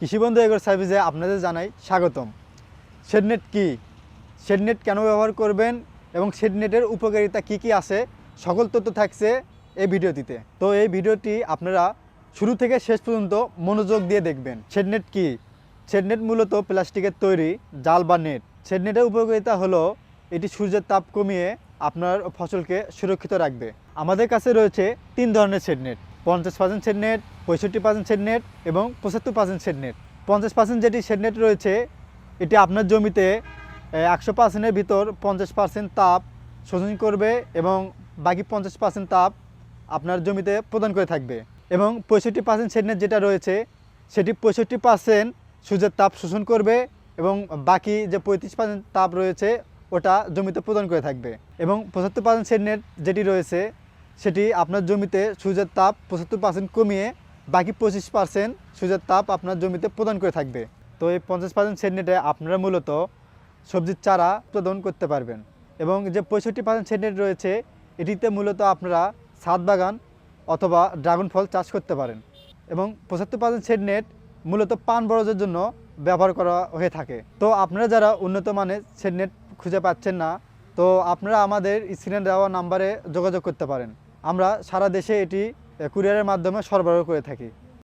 Krishibandhu agro সার্ভিসে আপনাদের জানাই স্বাগতম। শেডনেট কি? শেডনেট কেন ব্যবহার করবেন এবং শেডনেটের উপকারিতা কি কি আছে? সকল তথ্য থাকছে এই ভিডিওটিতে। তো এই ভিডিওটি আপনারা শুরু থেকে শেষ পর্যন্ত মনোযোগ দিয়ে দেখবেন। শেডনেট কি? শেডনেট মূলত প্লাস্টিকের তৈরি জাল বা নেট। শেডনেটের উপকারিতা হলো এটি সূর্যের তাপ কমিয়ে আপনার ফসলকে সুরক্ষিত রাখবে। আমাদের কাছে রয়েছে তিন ধরনের শেডনেট। পঞ্চাশ পার্সেন্ট শেডনেট পঁয়ষট্টি পার্সেন্ট শেডনেট এবং পঁচাত্তর পার্সেন্ট শেডনেট পঞ্চাশ পার্সেন্ট যেটি শেডনেট রয়েছে, এটি আপনার জমিতে একশো পার্সেন্টের ভিতর পঞ্চাশ পার্সেন্ট তাপ শোষণ করবে এবং বাকি পঞ্চাশ পার্সেন্ট তাপ আপনার জমিতে প্রদান করে থাকবে। এবং পঁয়ষট্টি পার্সেন্ট শেডনেট যেটা রয়েছে, সেটি পঁয়ষট্টি পার্সেন্ট সূর্যের তাপ শোষণ করবে এবং বাকি যে পঁয়ত্রিশ পার্সেন্ট তাপ রয়েছে, ওটা জমিতে প্রদান করে থাকবে। এবং পঁচাত্তর পার্সেন্ট শেডনেট যেটি রয়েছে সেটি আপনার জমিতে সূর্যের তাপ পঁচাত্তর পার্সেন্ট কমিয়ে বাকি পঁচিশ পার্সেন্ট সূর্যের তাপ আপনার জমিতে প্রদান করে থাকবে। তো এই পঞ্চাশ পার্সেন্ট শেডনেটে আপনারা মূলত সবজির চারা উৎপাদন করতে পারবেন এবং যে পঁয়ষট্টি পার্সেন্ট শেডনেট রয়েছে, এটিতে মূলত আপনারা ছাদ বাগান অথবা ড্রাগন ফল চাষ করতে পারেন এবং পঁচাত্তর পার্সেন্ট শেডনেট মূলত পান বরজের জন্য ব্যবহার করা হয়ে থাকে। তো আপনারা যারা উন্নত মানের শেডনেট খুঁজে পাচ্ছেন না, তো আপনারা আমাদের স্ক্রিনে দেওয়া নাম্বারে যোগাযোগ করতে পারেন। আমরা সারা দেশে এটি কুরিয়ারের মাধ্যমে সরবরাহ করে থাকি।